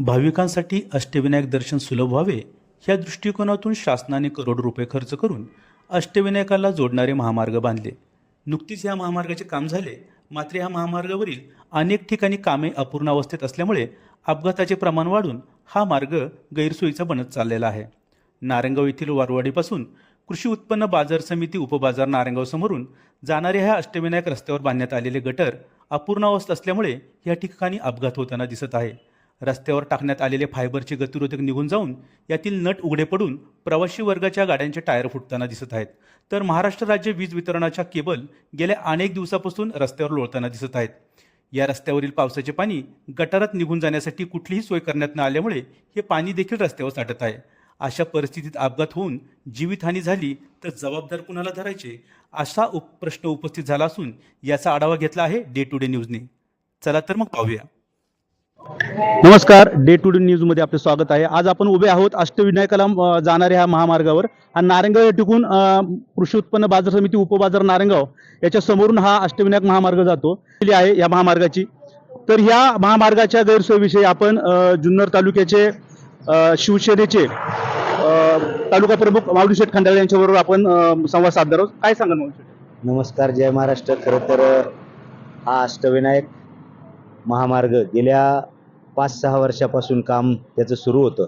भाविकांसाठी अष्टविनायक दर्शन सुलभ व्हावे या दृष्टिकोनातून शासनाने करोड रुपये खर्च करून अष्टविनायकाला जोडणारे महामार्ग बांधले. नुकतीच या महामार्गाचे काम झाले. मात्र या महामार्गावरील अनेक ठिकाणी कामे अपूर्णावस्थेत असल्यामुळे अपघाताचे प्रमाण वाढून हा मार्ग गैरसोयीचा बनत चाललेला आहे. नारंगाव येथील वारवाडीपासून कृषी उत्पन्न बाजार समिती उपबाजार नारंगाव समोरून जाणाऱ्या ह्या अष्टविनायक रस्त्यावर बांधण्यात आलेले गटर अपूर्णावस्थ असल्यामुळे या ठिकाणी अपघात होताना दिसत आहे. रस्त्यावर टाकण्यात आलेले फायबरचे गतिरोधक निघून जाऊन यातील नट उघडे पडून प्रवासी वर्गाच्या गाड्यांचे टायर फुटताना दिसत आहेत. तर महाराष्ट्र राज्य वीज वितरणाच्या केबल गेल्या अनेक दिवसापासून रस्त्यावर लोळताना दिसत आहेत. या रस्त्यावरील पावसाचे पाणी गटारात निघून जाण्यासाठी कुठलीही सोय करण्यात न आल्यामुळे हे पाणी देखील रस्त्यावर साठत आहे. अशा परिस्थितीत अपघात होऊन जीवितहानी झाली तर जबाबदार कुणाला धरायचे? असा उप प्रश्न उपस्थित झाला असून याचा आढावा घेतला आहे डे टू डे न्यूजने चला तर मग पाहूया. नमस्कार डे टू डे न्यूजमध्ये आपले स्वागत आहे. आज आपण उभे आहोत अष्टविनायकाला जाणाऱ्या ह्या महामार्गावर. हा नारंगाव या टिकून कृषी उत्पन्न बाजार समिती उपबाजार नारंगाव याच्या समोरून हा अष्टविनायक महामार्ग जातो. आहे या महामार्गाची. तर ह्या महामार्गाच्या गैरसोयीविषयी आपण जुन्नर तालुक्याचे शिवसेनेचे तालुका प्रमुख माऊली शेठ खंडाळे यांच्याबरोबर आपण संवाद साधणार आहोत. काय सांगाल माऊली नमस्कार जय महाराष्ट्र. खरं तर हा अष्टविनायक महामार्ग गेल्या पाच सहा वर्षापासून काम त्याचं सुरू होतं.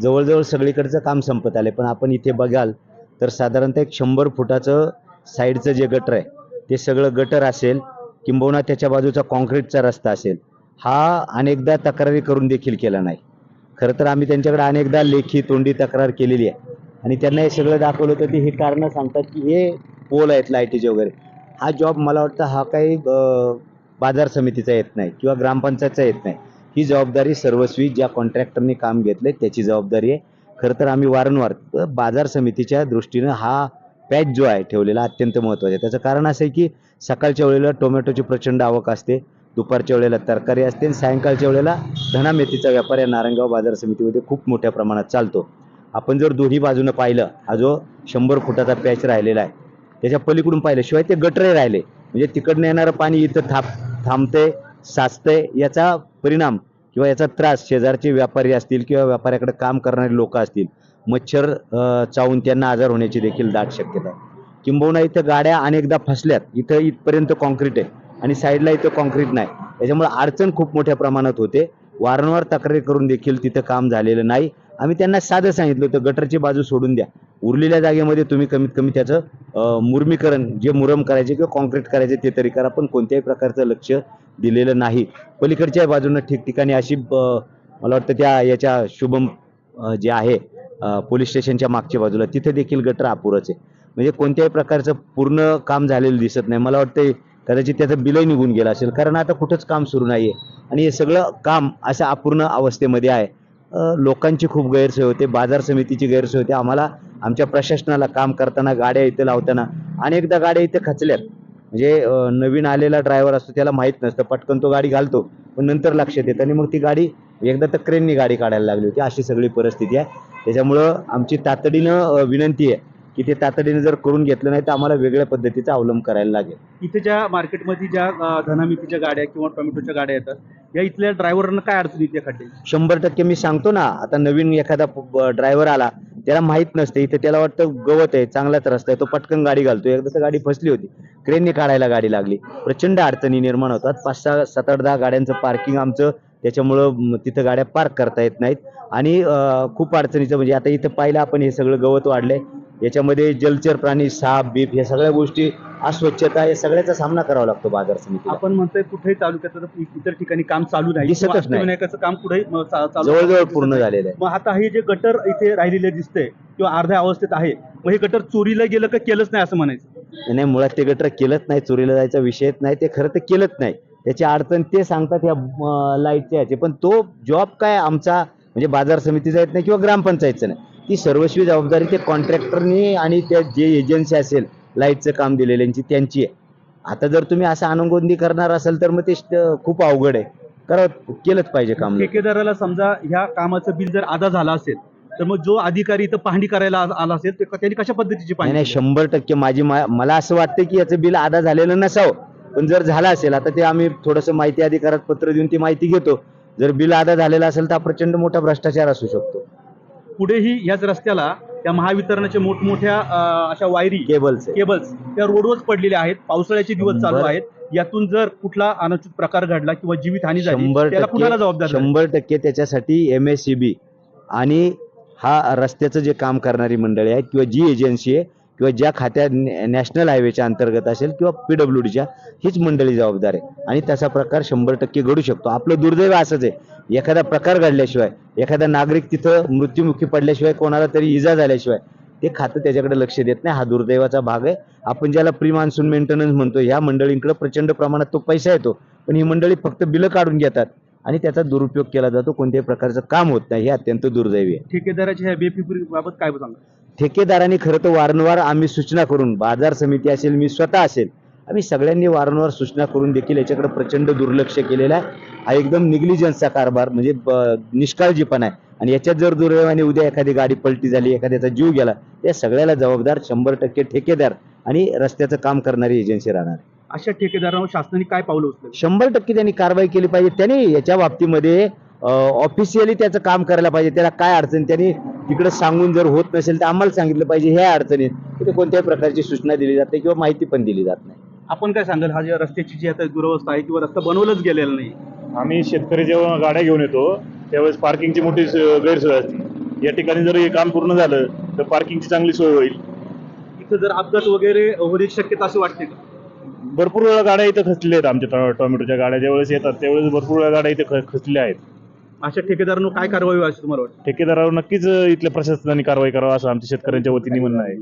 जवळजवळ सगळीकडचं काम संपत आले पण आपण इथे बघाल तर साधारणतः एक शंभर फुटाचं साईडचं जे गटर आहे ते सगळं गटर असेल किंबहुना त्याच्या बाजूचा कॉन्क्रीटचा रस्ता असेल हा अनेकदा तक्रारी करून देखील केला नाही. खरं तर आम्ही त्यांच्याकडे अनेकदा लेखी तोंडी तक्रार केलेली आहे. आणि त्यांना हे सगळं दाखवलं होतं ते हे कारणं सांगतात की हे पोल आहेत लाईटीचे वगैरे. हा जॉब मला वाटतं हा काही बाजार समितीचा येत नाही किंवा ग्रामपंचायतचा येत नाही. ही जबाबदारी सर्वस्वी ज्या कॉन्ट्रॅक्टरने काम घेतले त्याची जबाबदारी आहे. खरं तर आम्ही वारंवार बाजार समितीच्या दृष्टीनं हा पॅच जो आहे ठेवलेला अत्यंत महत्त्वाचा आहे. त्याचं कारण असं आहे की सकाळच्या वेळेला टोमॅटोची प्रचंड आवक असते दुपारच्या वेळेला तरकारी असते आणि सायंकाळच्या वेळेला धना मेथीचा व्यापार या नारायणगाव बाजार समितीमध्ये खूप मोठ्या प्रमाणात चालतो. आपण जर दोन्ही बाजूनं पाहिलं हा जो शंभर फुटाचा पॅच राहिलेला आहे त्याच्या पलीकडून पाहिलं शिवाय ते गटरे राहिले म्हणजे तिकडनं येणारं पाणी इथं थांब थांबते साचतंय याचा परिणाम किंवा याचा त्रास शेजारचे व्यापारी असतील किंवा व्यापाऱ्याकडे काम करणारे लोक असतील मच्छर चावून त्यांना आजार होण्याची देखील दाट शक्यता आहे. किंबहुना इथं गाड्या अनेकदा फसल्यात इथं इथपर्यंत कॉन्क्रीट आहे आणि साईडला इथं कॉन्क्रीट नाही. त्याच्यामुळे अडचण खूप मोठ्या प्रमाणात होते. वारंवार तक्रारी करून देखील तिथं काम झालेलं नाही. आम्ही त्यांना साधं सांगितलं होतं गटरची बाजू सोडून द्या. उरलेल्या जागेमध्ये तुम्ही कमीत कमी त्याचं मुरमीकरण जे मुरम करायचे किंवा कॉन्क्रीट करायचे ते तरी करा पण कोणत्याही प्रकारचं लक्ष दिलेलं नाही. पलीकडच्या बाजूनं ठिकठिकाणी अशी मला वाटतं त्या याच्या शुभम जे आहे पोलीस स्टेशनच्या मागच्या बाजूला तिथे देखील गटर अपुरच आहे. म्हणजे कोणत्याही प्रकारचं पूर्ण काम झालेलं दिसत नाही. मला वाटतं कदाचित त्याचं बिलही निघून गेलं असेल. कारण आता कुठंच काम सुरू नाही आहे आणि हे सगळं काम असं अपूर्ण अवस्थेमध्ये आहे. लोकांची खूप गैरसोय होते बाजार समितीची गैरसोय होते. आम्हाला आमच्या प्रशासनाला काम करताना गाड्या इथं लावताना अनेकदा गाड्या इथं खचल्यात. म्हणजे नवीन आलेला ड्रायव्हर असतो त्याला माहीत नसतं पटकन तो गाडी घालतो पण नंतर लक्षात येतं आणि मग ती गाडी एकदा तर क्रेननी गाडी काढायला लागली होती. अशी सगळी परिस्थिती आहे. त्याच्यामुळं आमची तातडीनं विनंती आहे की ते तातडीनं जर करून घेतलं नाही तर आम्हाला वेगळ्या पद्धतीचा अवलंब करायला लागेल. इथे ज्या मार्केटमध्ये ज्या धनामितीच्या गाड्या किंवा टोमॅटोच्या गाड्या येतात या इथल्या ड्रायव्हरांना काय अडचण येते खड्डे शंभर टक्के मी सांगतो ना आता नवीन एखादा ड्रायव्हर आला त्याला माहीत नसते इथे त्याला वाटतं गवत आहे चांगलाच रस्ता आहे तो पटकन गाडी घालतो एकदा तर गाडी फसली होती क्रेनने काढायला गाडी लागली. प्रचंड अडचणी निर्माण होतात. पाच सहा सात आठ दहा गाड्यांचं पार्किंग आमचं त्याच्यामुळं तिथं गाड्या पार्क करता येत नाहीत. आणि खूप अडचणीचं म्हणजे आता इथं पाहिलं आपण हे सगळं गवत वाढलंय. याच्यामध्ये जलचर प्राणी साप बीप या सगळ्या गोष्टी अस्वच्छता या सगळ्याचा सामना करावा लागतो बाजार समितीला. आपण म्हणतोय कुठेही तालुक्यात इतर ठिकाणी काम चालू नाही. दिसतच नाही. काम कुठेही जवळजवळ दिसत पूर्ण. झालेलं आहे. मग आता हे जे गटर इथे राहिलेले दिसतंय किंवा अर्ध्या अवस्थेत आहे मग हे गटर चोरीला गेलं का केलंच नाही असं म्हणायचं? नाही मुळात ते गटर केलंच नाही चोरीला जायचा विषयच नाही ते खरं तर केलंच नाही. त्याची अडचण ते सांगतात या लाईटच्या ह्याचे. पण तो जॉब काय आमचा म्हणजे बाजार समितीचा येत नाही किंवा ग्रामपंचायतचं नाही. ती सर्वस्वी जबाबदारी ते कॉन्ट्रॅक्टरनी आणि त्या जे एजन्सी असेल लाईटचं काम दिलेल्यांची त्यांची आहे. आता जर तुम्ही असं अनुगोंदी करणार असेल तर मग ते खूप अवघड आहे. कारण केलंच पाहिजे काम. ठेकेदाराला समजा ह्या कामाचं बिल जर आधा झाला असेल तर मग जो अधिकारी इथं पाहणी करायला आला असेल त्यांनी कशा पद्धतीची पाहणी नाही? शंभर टक्के माझी मला असं वाटतं की याचं बिल आधा झालेलं नसावं. पण जर झालं असेल आता ते आम्ही थोडंसं माहिती अधिकारात पत्र देऊन ती माहिती घेतो. जर बिल अदा झालेलं असेल तर हा प्रचंड मोठा भ्रष्टाचार असू शकतो. पुढेही ह्याच रस्त्याला त्या महावितरणाच्या मोठमोठ्या अशा वायरी केबल्स केबल्स त्या रोडवरच पडलेल्या आहेत. पावसाळ्याचे दिवस चालू आहेत. यातून जर कुठला अनुचित प्रकार घडला किंवा जीवितहानी झाली शंभर त्याला कुणाला टक्के जबाबदार? शंभर टक्के त्याच्यासाठी एम एस सी बी आणि हा रस्त्याचं जे काम करणारी मंडळी आहेत किंवा जी एजन्सी आहे किंवा ज्या खात्या नॅशनल हायवेच्या अंतर्गत असेल किंवा पीडब्ल्यू डीच्या हीच मंडळी जबाबदार आहे. आणि तसा प्रकार शंभर टक्के घडू शकतो. आपलं दुर्दैव असंच आहे. एखादा प्रकार घडल्याशिवाय एखादा नागरिक तिथं मृत्युमुखी पडल्याशिवाय कोणाला तरी इजा झाल्याशिवाय ते खातं त्याच्याकडे लक्ष देत नाही. हा दुर्दैवाचा भाग आहे. आपण ज्याला प्री मान्सून मेंटेनन्स म्हणतो ह्या मंडळींकडे प्रचंड प्रमाणात तो पैसा येतो. पण ही मंडळी फक्त बिलं काढून घेतात आणि त्याचा दुरुपयोग केला जातो. कोणत्याही प्रकारचं काम होत नाही. हे अत्यंत दुर्दैवी आहे. ठेकेदाराच्या बाबत काय ठेकेदारांनी खरं तर वारंवार आम्ही सूचना करून बाजार समिती असेल मी स्वतः असेल आम्ही सगळ्यांनी वारंवार सूचना करून देखील याच्याकडे प्रचंड दुर्लक्ष केलेलं आहे. हा एकदम निग्लिजन्सचा कारभार म्हणजे ब- निष्काळजीपणा आहे. आणि याच्यात जर दुर्दैवाने उद्या एखादी गाडी पलटी झाली एखाद्याचा जीव गेला त्या सगळ्याला जबाबदार शंभर टक्के ठेकेदार आणि रस्त्याचं काम करणारी एजन्सी राहणार. अशा ठेकेदारांवर शासनाने काय पावलं उचलली? शंभर टक्के त्यांनी कारवाई केली पाहिजे. त्यांनी याच्या बाबतीमध्ये ऑफिशियली त्याचं काम करायला पाहिजे. त्याला काय अडचण त्यांनी तिकडे सांगून जर होत नसेल तर आम्हाला सांगितलं पाहिजे ह्या अडचणीत. तिथे कोणत्याही प्रकारची सूचना दिली जाते किंवा माहिती पण दिली जात नाही. आपण काय सांगाल? हा जे रस्त्याची जी आता दुरवस्था आहे किंवा रस्ता बनवलाच गेलेला नाही. आम्ही शेतकरी जेव्हा गाड्या घेऊन येतो त्यावेळेस पार्किंगची मोठी गैरसोय असते. या ठिकाणी जर हे काम पूर्ण झालं तर पार्किंगची चांगली सोय होईल. इथं जर अपघात वगैरे होण्याची शक्यता असं वाटते का? भरपूर वेळा गाड्या इथं खचलेल्या आहेत आमच्या टोमॅटोच्या गाड्या. ज्यावेळेस येतात त्यावेळेस भरपूर वेळा गाड्या इथे ख- खचलेल्या आहेत. अशा ठेकेदारांवर काय कारवाई असं तुम्हाला वाटतं? ठेकेदारावर नक्कीच इथल्या प्रशासनाने कारवाई करावी असं आमच्या शेतकऱ्यांच्या वतीने म्हणणं आहे.